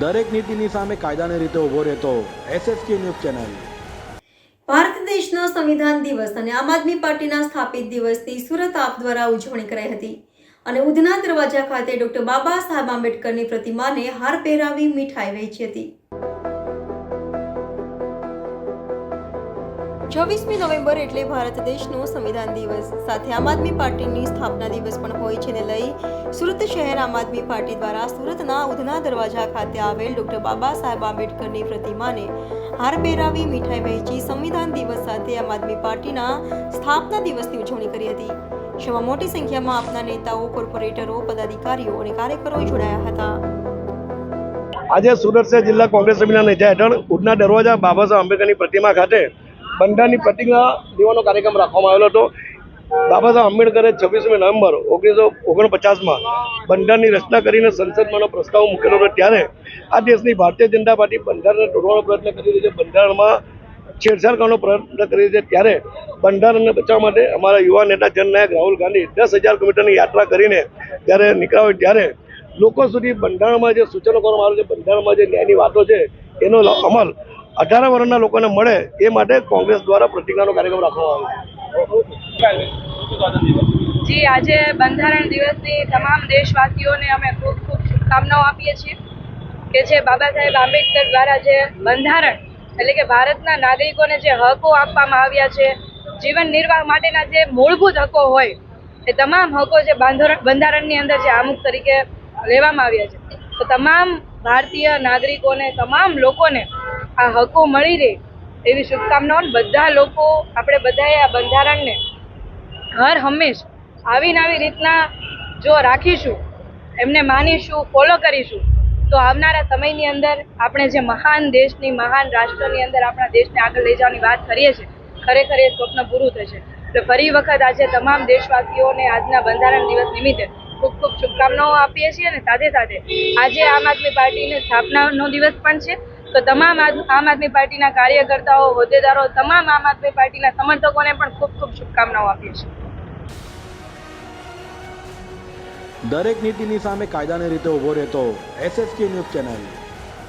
દરેક નીતિની સામે કાયદાની રીતે ઊભો રહેતો એસએસકે ન્યૂઝ ચેનલ. ભારત દેશના સંવિધાન દિવસ અને આમ આદમી પાર્ટીના સ્થાપિત દિવસની સુરત આપ દ્વારા ઉજવણી કરાઈ હતી. અને ઉધના દરવાજા ખાતે ડોક્ટર બાબા સાહેબ આંબેડકરની પ્રતિમાને હાર પહેરાવી મીઠાઈ વહેંચી હતી. ચોવીસમી નવેમ્બર એટલે ભારત દેશનો સંવિધાન દિવસ. સાથે આમ આદમી પાર્ટીની સ્થાપના દિવસ પણ હોય છે ને લઈ સુરત શહેર આમ આદમી પાર્ટી દ્વારા સુરતના ઉધના દરવાજા ખાતે આવેલ ડોક્ટર બાબા સાહેબ આંબેડકરની પ્રતિમાને હાર પહેરાવી મીઠાઈ વહેંચી સંવિધાન દિવસ સાથે આમ આદમી પાર્ટીના સ્થાપના દિવસની ઉજવણી કરી હતી. જેમાં મોટી સંખ્યામાં આપના નેતાઓ, કોર્પોરેટરો, પદાધિકારીઓ અને કાર્યકરો જોડાયા હતા. આજે સુરત શહેર જિલ્લા કોંગ્રેસ સમિતિના નેજા હેઠળ ઉધના દરવાજા બાબા સાહેબ આંબેડકરની પ્રતિમા ખાતે બંધારણની પ્રતિજ્ઞા દેવાનો કાર્યક્રમ રાખવામાં આવેલો હતો. બાબા સાહેબ આંબેડકરે છવ્વીસમી નવેમ્બર ઓગણીસો ઓગણપચાસમાં બંધારણની રચના કરીને સંસદમાંનો પ્રસ્તાવ મૂકેલો હતો. ત્યારે આ દેશની ભારતીય જનતા પાર્ટી બંધારણને તોડવાનો પ્રયત્ન કરી રહી છે. બંધારણમાં છેડછાડ કરવાનો પ્રયત્ન કરી છે. ત્યારે બંધારણને બચાવવા માટે અમારા યુવા નેતા જનનાયક રાહુલ ગાંધી દસ હજાર કિલોમીટરની યાત્રા કરીને જ્યારે નીકળ્યા હોય ત્યારે લોકો સુધી બંધારણમાં જે સૂચનો કરવામાં આવે છે, બંધારણમાં જે ન્યાયની વાતો છે, એનો અમલ અઢાર વર્ષના લોકોને મળે એ માટે કોંગ્રેસ દ્વારા પ્રતિજ્ઞાનો કાર્યક્રમ રાખવામાં જી, આજે બંધારણ દિવસની તમામ દેશવાસીઓને અમે ખૂબ ખૂબ શુભકામનાઓ આપીએ છીએ કે જે બાબા સાહેબ આંબેડકર દ્વારા જે બંધારણ એટલે કે ભારતના નાગરિકોને જે હકો આપવામાં આવ્યા છે, જીવન નિર્વાહ માટેના જે મૂળભૂત હકો હોય, એ તમામ હકો જે બાંધરણ, બંધારણની અંદર જે અમુક તરીકે લેવામાં આવ્યા છે. તો તમામ ભારતીય નાગરિકોને, તમામ લોકોને આ હકો મળી રહે એવી શુભકામનાઓ બધા લોકો, આપણે બધાએ આ બંધારણને હર હંમેશ આવીને આવી રીતના જો રાખીશું, એમને માનીશું ફોલો કરીશું, તો આવનારા સમયની અંદર આપણે જે મહાન દેશની, મહાન રાષ્ટ્રની અંદર આપણા દેશને આગળ લઈ જવાની વાત કરીએ છીએ, ખરેખર એ સ્વપ્ન પૂરું થશે. એટલે ફરી વખત આજે તમામ દેશવાસીઓને આજના બંધારણ દિવસ નિમિત્તે ખૂબ ખૂબ શુભકામનાઓ આપીએ છીએ અને સાથે સાથે આજે આમ આદમી પાર્ટીની સ્થાપનાનો દિવસ પણ છે. તો તમામ આમ આદમી પાર્ટીના કાર્યકર્તાઓ, હોદ્દેદારો, તમામ આમ આદમી પાર્ટીના સમર્થકોને પણ ખૂબ ખૂબ શુભકામનાઓ આપીએ છીએ. દરેક નીતિની સામે કાયદાની રીતે ઊભો રહેતો એસએસકે ન્યૂઝ ચેનલ.